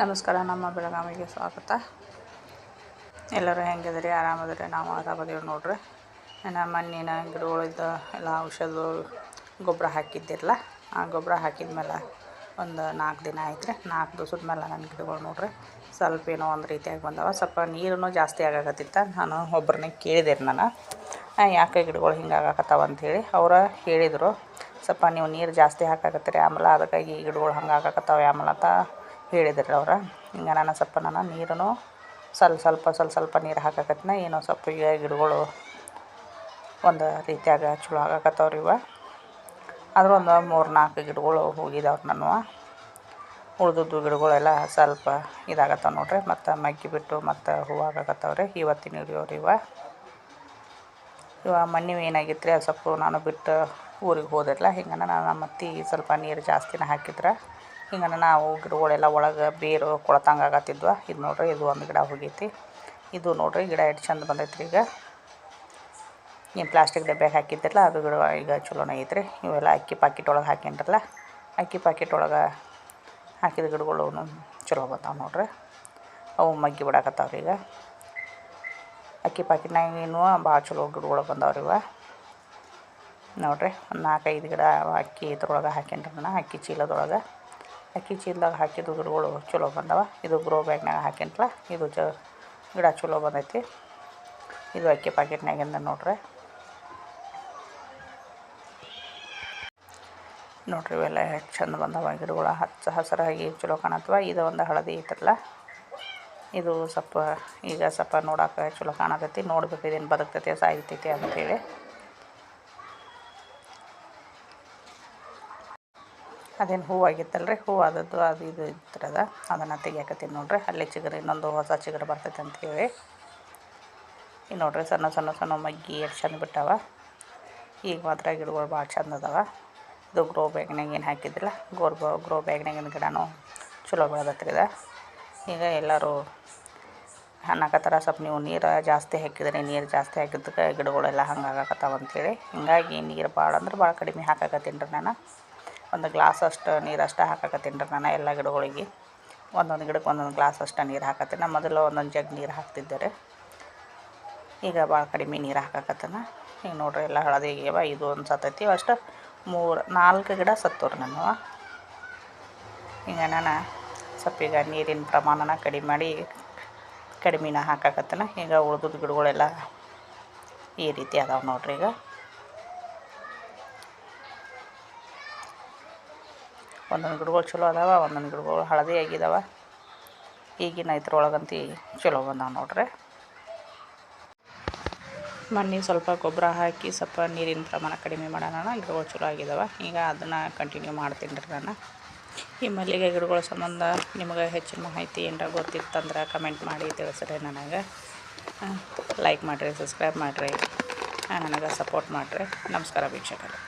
ನಮಸ್ಕಾರ, ನಮ್ಮ ಬೆಳಗಾವಿಗೆ ಸ್ವಾಗತ. ಎಲ್ಲರೂ ಹೆಂಗಿದ್ರಿ ಆರಾಮದ್ರಿ? ನಾವು ಆರಾಮದೀವಿ ನೋಡ್ರಿ. ನಾನು ಮಣ್ಣಿನ ಗಿಡಗಳಿದ್ದ ಎಲ್ಲ ಔಷಧ ಗೊಬ್ಬರ ಹಾಕಿದ್ದಿರಲ್ಲ, ಆ ಗೊಬ್ಬರ ಹಾಕಿದ ಮೇಲೆ ಒಂದು ನಾಲ್ಕು ದಿನ ಆಯ್ತು ರೀ ನಾಲ್ಕು ದಿವ್ಸದ ಮೇಲೆ ನನ್ನ ಗಿಡಗಳು ನೋಡ್ರಿ, ಸ್ವಲ್ಪ ಏನೋ ಒಂದು ರೀತಿಯಾಗಿ ಬಂದವ. ಸ್ವಲ್ಪ ನೀರೂ ಜಾಸ್ತಿ ಆಗಾಕತ್ತಿತ್ತ. ನಾನು ಒಬ್ಬರನ್ನ ಕೇಳಿದೆ ನಾನು. ಯಾಕೆ ಗಿಡಗಳು ಹಿಂಗೆ ಆಗಾಕತ್ತಾವ ಅಂಥೇಳಿ ಅವ್ರು ಹೇಳಿದರು. ಸ್ವಲ್ಪ ನೀವು ನೀರು ಜಾಸ್ತಿ ಹಾಕಾಕತ್ತೀರಿ, ಆಮೇಲೆ ಅದಕ್ಕಾಗಿ ಗಿಡಗಳು ಹಂಗೆ ಆಗಾಕತ್ತಾವೆ ಆಮೇಲೆ ಅಂತ ಹೇಳಿದ್ರು ಅವ್ರು, ಹಿಂಗೆ ನಾನು ಸ್ವಲ್ಪ ನಾನು ನೀರನ್ನು ಸ್ವಲ್ಪ ಸ್ವಲ್ಪ ಸ್ವಲ್ಪ ಸ್ವಲ್ಪ ನೀರು ಹಾಕಕತ್ತಿನ ಏನೋ ಸ್ವಲ್ಪ ಈಗ ಗಿಡಗಳು ಒಂದು ರೀತಿಯಾಗ ಚಲೋ ಆಗಾಕತ್ತವ್ರಿ ಇವ. ಆದ್ರೂ ಒಂದು ಮೂರು ನಾಲ್ಕು ಗಿಡಗಳು ಹೋಗಿದಾವ್ರಿ ನಾನು ಉಳ್ದದ್ದು ಗಿಡಗಳೆಲ್ಲ ಸ್ವಲ್ಪ ಇದಾಗತ್ತವ ನೋಡ್ರಿ, ಮತ್ತು ಮಗ್ಗಿ ಬಿಟ್ಟು ಮತ್ತು ಹೂವು ಆಗಕತ್ತವ್ರಿ ಇವತ್ತಿನ ಹಿಡಿಯೋರು ಇವ. ಇವ ಮಣ್ಣು ಏನಾಗಿತ್ತು ರೀ ಸ್ವಲ್ಪ ನಾನು ಬಿಟ್ಟು ಊರಿಗೆ ಹೋದಿರಲ್ಲ ಹಿಂಗೆ ನಾನು ನಮ್ಮ ಅತ್ತೆ ಸ್ವಲ್ಪ ನೀರು ಜಾಸ್ತಿನ ಹಾಕಿದ್ರೆ. ಹಿಂಗೆ ನಾವು ಗಿಡಗಳೆಲ್ಲ ಒಳಗೆ ಬೇರು ಕೊಳತಂಗೆ ಆಗತ್ತಿದ್ವ. ಇದು ನೋಡ್ರಿ, ಇದು ಒಂದು ಗಿಡ ಹೋಗೈತಿ. ಇದು ನೋಡ್ರಿ, ಗಿಡ ಎಷ್ಟು ಚಂದ ಬಂದೈತ್ರಿ ಈಗ. ಏನು ಪ್ಲಾಸ್ಟಿಕ್ ಡಬ್ಬ್ಯಾಗ ಹಾಕಿದ್ದಿರಲ್ಲ ಅದು ಗಿಡ ಈಗ ಚಲೋನೇ ಐತ್ರಿ. ಇವೆಲ್ಲ ಅಕ್ಕಿ ಪಾಕಿಟ್ ಒಳಗೆ ಹಾಕ್ಯಂಡ್ರಲ್ಲ ಅಕ್ಕಿ ಪಾಕಿಟ್ ಒಳಗೆ ಹಾಕಿದ ಗಿಡಗಳು ಚಲೋ ಬರ್ತಾವೆ ನೋಡ್ರಿ. ಅವು ಮಗ್ಗಿ ಬಿಡಾಕತ್ತಾವ್ರಿ ಈಗ. ಅಕ್ಕಿ ಪಾಕಿಟ್ನಾಗ ಏನು ಭಾಳ ಚಲೋ ಗಿಡಗಳು ಬಂದಾವ್ರಿ ಇವ. ನೋಡ್ರಿ, ಒಂದು ನಾಲ್ಕೈದು ಗಿಡ ಅಕ್ಕಿ ಇದ್ರೊಳಗೆ ಹಾಕ್ಯಂಡ್ರೆ ಅಕ್ಕಿ ಚೀಲದೊಳಗೆ. ಅಕ್ಕಿ ಚೀಲದಾಗ ಹಾಕಿದ್ದು ಗಿಡಗಳು ಚಲೋ ಬಂದವ. ಇದು ಗ್ರೋ ಬ್ಯಾಗ್ನಾಗ ಹಾಕ್ಯಂಟ್ಲ ಇದು ಚ ಗಿಡ ಚಲೋ ಬಂದೈತಿ. ಇದು ಅಕ್ಕಿ ಪ್ಯಾಕೆಟ್ನಾಗಿಂದ ನೋಡ್ರಿ. ನೋಡ್ರಿ, ಇವೆಲ್ಲ ಎಷ್ಟು ಚಂದ ಬಂದವ. ಗಿಡಗಳು ಹಚ್ಚ ಹಸಿರಾಗಿ ಚಲೋ ಕಾಣತ್ವ. ಇದು ಒಂದು ಹಳದಿ ಐತಲ್ಲ ಇದು ಸ್ವಲ್ಪ ಈಗ ಸ್ವಲ್ಪ ನೋಡಕ್ಕೆ ಚಲೋ ಕಾಣತೈತಿ. ನೋಡ್ಬೇಕು ಇದೇನು ಬದುಕ್ತೈತಿ, ಸಾಯ್ತೈತಿ ಅಂತೇಳಿ. ಅದೇನು ಹೂವು ಆಗಿತ್ತಲ್ಲ ರೀ ಹೂವು ಆದದ್ದು ಅದು ಇದು ಇರ್ತದ ಅದನ್ನು ತೆಗಿಯಾಕತ್ತೀನಿ ನೋಡ್ರಿ. ಅಲ್ಲಿ ಚಿಗುರು, ಇನ್ನೊಂದು ಹೊಸ ಚಿಗುರು ಬರ್ತೈತೆ ಅಂತೇಳಿ ಈ ನೋಡ್ರಿ ಸಣ್ಣ ಸಣ್ಣ ಸಣ್ಣ ಮಗ್ಗಿ ಎಷ್ಟು ಚಂದ ಬಿಟ್ಟಾವ. ಈಗ ಮಾತ್ರ ಗಿಡಗಳು ಭಾಳ ಚಂದ ಅದಾವ. ಇದು ಗ್ರೋ ಬ್ಯಾಗ್ನಾಗ ಏನು ಹಾಕಿದ್ದಿಲ್ಲ. ಗೋರ್ ಗ್ರೋ ಬ್ಯಾಗ್ನಾಗಿನ ಗಿಡನೂ ಚಲೋ ಬೆಳೆದತ್ರಿ ಇದು. ಈಗ ಎಲ್ಲರೂ ಹಣ್ಣಾಕತ್ತಾರ ಸ್ವಲ್ಪ ನೀವು ನೀರು ಜಾಸ್ತಿ ಹಾಕಿದ್ರಿ ನೀರು ಜಾಸ್ತಿ ಹಾಕಿದ್ದಕ್ಕೆ ಗಿಡಗಳೆಲ್ಲ ಹಂಗೆ ಆಗಾಕತ್ತಾವ ಹಿಂಗಾಗಿ ನೀರು ಭಾಳ ಅಂದ್ರೆ ಭಾಳ ಕಡಿಮೆ ಹಾಕಾಕತ್ತೀನಿ ರೀ ನಾನು. ಒಂದು ಗ್ಲಾಸ್ ಅಷ್ಟು ನೀರು ಅಷ್ಟೇ ಹಾಕಾಕತ್ತೀನಿ ರೀ ನಾನು ಎಲ್ಲ ಗಿಡಗಳಿಗೆ. ಒಂದೊಂದು ಗಿಡಕ್ಕೆ ಒಂದೊಂದು ಗ್ಲಾಸ್ ಅಷ್ಟು ನೀರು ಹಾಕತ್ತೀನಿ. ಮೊದಲು ಒಂದೊಂದು ಜಗ್ ನೀರು ಹಾಕ್ತಿದ್ದೆ ರೀ. ಈಗ ಭಾಳ ಕಡಿಮೆ ನೀರು ಹಾಕಾಕತ್ತನ. ಈಗ ನೋಡ್ರಿ ಎಲ್ಲ ಹಳದಿ ಆಗ್ಯಾವ, ಇದು ಒಂದು ಸತ್ತೈತಿ. ಅಷ್ಟು ಮೂರು, ನಾಲ್ಕು ಗಿಡ ಸತ್ತವ್ರಿ ನಾನು ಈಗ ನಾನು ಸ್ವಲ್ಪ ನೀರಿನ ಪ್ರಮಾಣನ ಕಡಿಮೆ ಮಾಡಿ ಕಡಿಮೆನ ಹಾಕಾಕತ್ತನ. ಈಗ ಉಳಿದ ಗಿಡಗಳೆಲ್ಲ ಈ ರೀತಿ ಅದಾವೆ ನೋಡ್ರಿ ಈಗ. ಒಂದೊಂದು ಗಿಡಗಳು ಚಲೋ ಅದಾವ, ಒಂದೊಂದು ಗಿಡಗಳು ಹಳದಿ ಆಗಿದಾವ. ಈಗಿನ ಇದ್ರೊಳಗಂತೂ ಚಲೋ ಬಂದಾವ ನೋಡ್ರಿ. ಮಣ್ಣಿಗೆ ಸ್ವಲ್ಪ ಗೊಬ್ಬರ ಹಾಕಿ ಸ್ವಲ್ಪ ನೀರಿನ ಪ್ರಮಾಣ ಕಡಿಮೆ ಮಾಡೋಣ, ಗಿಡಗಳು ಚಲೋ ಆಗಿದಾವ. ಈಗ ಅದನ್ನು ಕಂಟಿನ್ಯೂ ಮಾಡ್ತೀನಿ ರೀ ನಾನು. ಈ ಮಲ್ಲಿಗೆ ಗಿಡಗಳ ಸಂಬಂಧ ನಿಮಗೆ ಹೆಚ್ಚಿನ ಮಾಹಿತಿ ಏನರ ಗೊತ್ತಿತ್ತಂದ್ರೆ ಕಮೆಂಟ್ ಮಾಡಿ ತಿಳಿಸ್ರಿ ನನಗೆ. ಲೈಕ್ ಮಾಡಿರಿ ಸಬ್ಸ್ಕ್ರೈಬ್ ಮಾಡಿರಿ. ನನಗೆ ಸಪೋರ್ಟ್ ಮಾಡಿರಿ. ನಮಸ್ಕಾರ ವೀಕ್ಷಕರೇ.